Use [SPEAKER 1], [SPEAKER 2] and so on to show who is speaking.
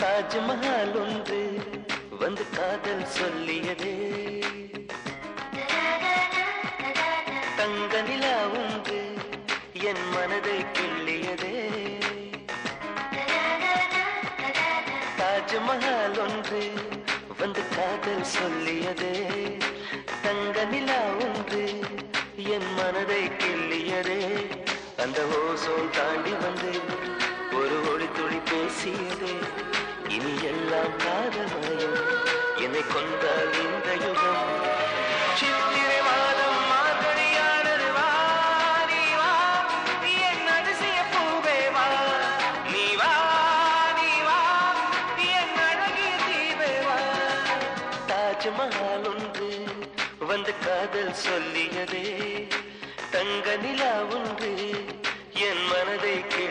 [SPEAKER 1] தாஜ்மஹால் ஒன்று வந்து காதல் சொல்லியதே. என் மனதை கிள்ளியதே. தாஜ்மஹால் ஒன்று வந்து காதல் சொல்லியதே. தங்க நிலா ஒன்று என் மனதை கிள்ளியதே. அந்த ஓசோன் தாண்டி வந்து ஒரு ஒளி துளி பேசியதே. இனி எல்லாம் காதமயம் என்னை கொண்டால் தாஜ்மஹால் ஒன்று வந்து காதல் சொல்லியதே தங்க நிலா ஒன்று என் மனதை கே